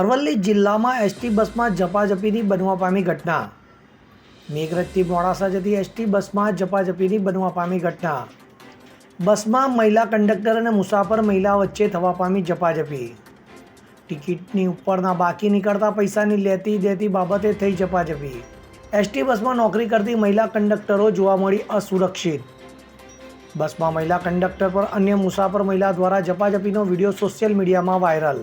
અરવલ્લી જિલ્લામાં એસટી બસમાં ઝપાઝપીની બનવા પામી ઘટના. મેઘરજથી મોડાસા જતી એસટી બસમાં ઝપાઝપીની બનવા પામી ઘટના. બસમાં મહિલા કંડક્ટર અને મુસાફર મહિલા વચ્ચે થવા પામી ઝપાઝપી. ટિકિટની ઉપરના બાકી નીકળતા પૈસાની લેતી દેતી બાબતે થઈ ઝપાઝપી. એસટી બસમાં નોકરી કરતી મહિલા કંડક્ટરો જોવા મળી અસુરક્ષિત. બસમાં મહિલા કંડક્ટર પર અન્ય મુસાફર મહિલા દ્વારા ઝપાઝપીનો વીડિયો સોશિયલ મીડિયામાં વાયરલ.